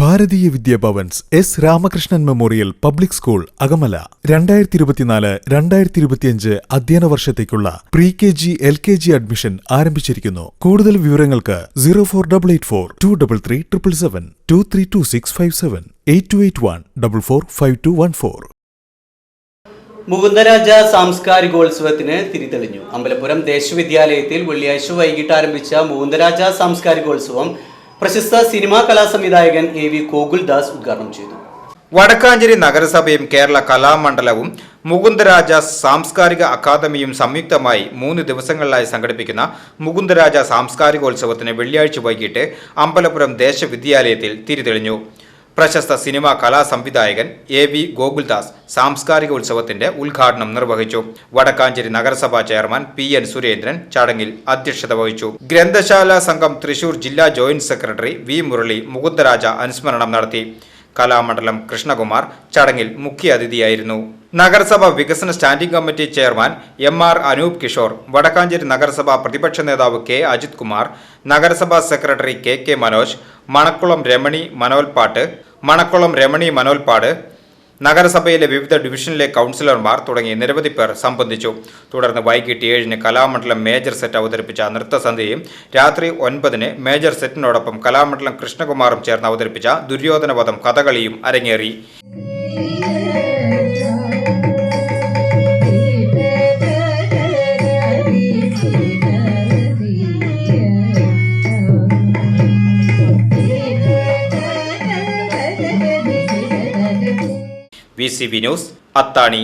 Bharatiya Vidya Bhavan's S Ramakrishnan memorial public school Akamala. രണ്ടായിരത്തി ഇരുപത്തിനാല് രണ്ടായിരത്തി ഇരുപത്തിയഞ്ച് അധ്യയന വർഷത്തേക്കുള്ള pre K G L K G admission ആരംഭിച്ചിരിക്കുന്നു. കൂടുതൽ വിവരങ്ങൾക്ക് zero four double eight four two double three triple seven two three two six five seven eight two eight one double four five two one four. Mukundaraja സാംസ്കാരികോത്സവത്തിന് തിരിതെളിഞ്ഞു. അമ്പലപുരം ദേശവിദ്യാലയത്തിൽ വെള്ളിയാഴ്ച വൈകിട്ട് ആരംഭിച്ച മുകുന്ദരാജ സാംസ്കാരികോത്സവം പ്രശസ്ത സിനിമാ കലാസംവിധായകൻ എ വി ഗോകുൽദാസ് ഉദ്ഘാടനം ചെയ്തു. വടക്കാഞ്ചേരി നഗരസഭയും കേരള കലാമണ്ഡലവും മുകുന്ദരാജ സാംസ്കാരിക അക്കാദമിയും സംയുക്തമായി മൂന്ന് ദിവസങ്ങളിലായി സംഘടിപ്പിക്കുന്ന മുകുന്ദരാജ സാംസ്കാരികോത്സവത്തിന് വെള്ളിയാഴ്ച വൈകിട്ട് അമ്പലപുരം ദേശവിദ്യാലയത്തിൽ തിരിതെളിഞ്ഞു പ്രശസ്ത സിനിമാ കലാ സംവിധായകൻ എ വി ഗോകുൽദാസ് സാംസ്കാരിക ഉത്സവത്തിന്റെ ഉദ്ഘാടനം നിർവഹിച്ചു. വടക്കാഞ്ചേരി നഗരസഭാ ചെയർമാൻ പി എൻ സുരേന്ദ്രൻ ചടങ്ങിൽ അധ്യക്ഷത വഹിച്ചു. ഗ്രന്ഥശാല സംഘം തൃശൂർ ജില്ലാ joint secretary V Murali Mukundaraja അനുസ്മരണം നടത്തി. കലാമണ്ഡലം കൃഷ്ണകുമാർ ചടങ്ങിൽ മുഖ്യാതിഥിയായിരുന്നു നഗരസഭ വികസന standing committee chairman M R Anoop Kishore Wadakkanchery നഗരസഭ പ്രതിപക്ഷ നേതാവ് കെ അജിത് കുമാർ നഗരസഭാ secretary K K Manoj Manakkulam Ramani മനോൽപാട്ട് Manakkulam Ramani മനോൽപ്പാട് നഗരസഭയിലെ വിവിധ ഡിവിഷനിലെ കൗൺസിലർമാർ തുടങ്ങി നിരവധി പേർ സംബന്ധിച്ചു. തുടർന്ന് വൈകിട്ട് ഏഴിന് കലാമണ്ഡലം മേജർ സെറ്റ് അവതരിപ്പിച്ച നൃത്തസന്ധ്യയും രാത്രി ഒൻപതിന് മേജർ സെറ്റിനോടൊപ്പം കലാമണ്ഡലം കൃഷ്ണകുമാറും ചേർന്ന് അവതരിപ്പിച്ച ദുര്യോധനവധം കഥകളിയും അരങ്ങേറി. വി ന്യൂസ് അത്താണി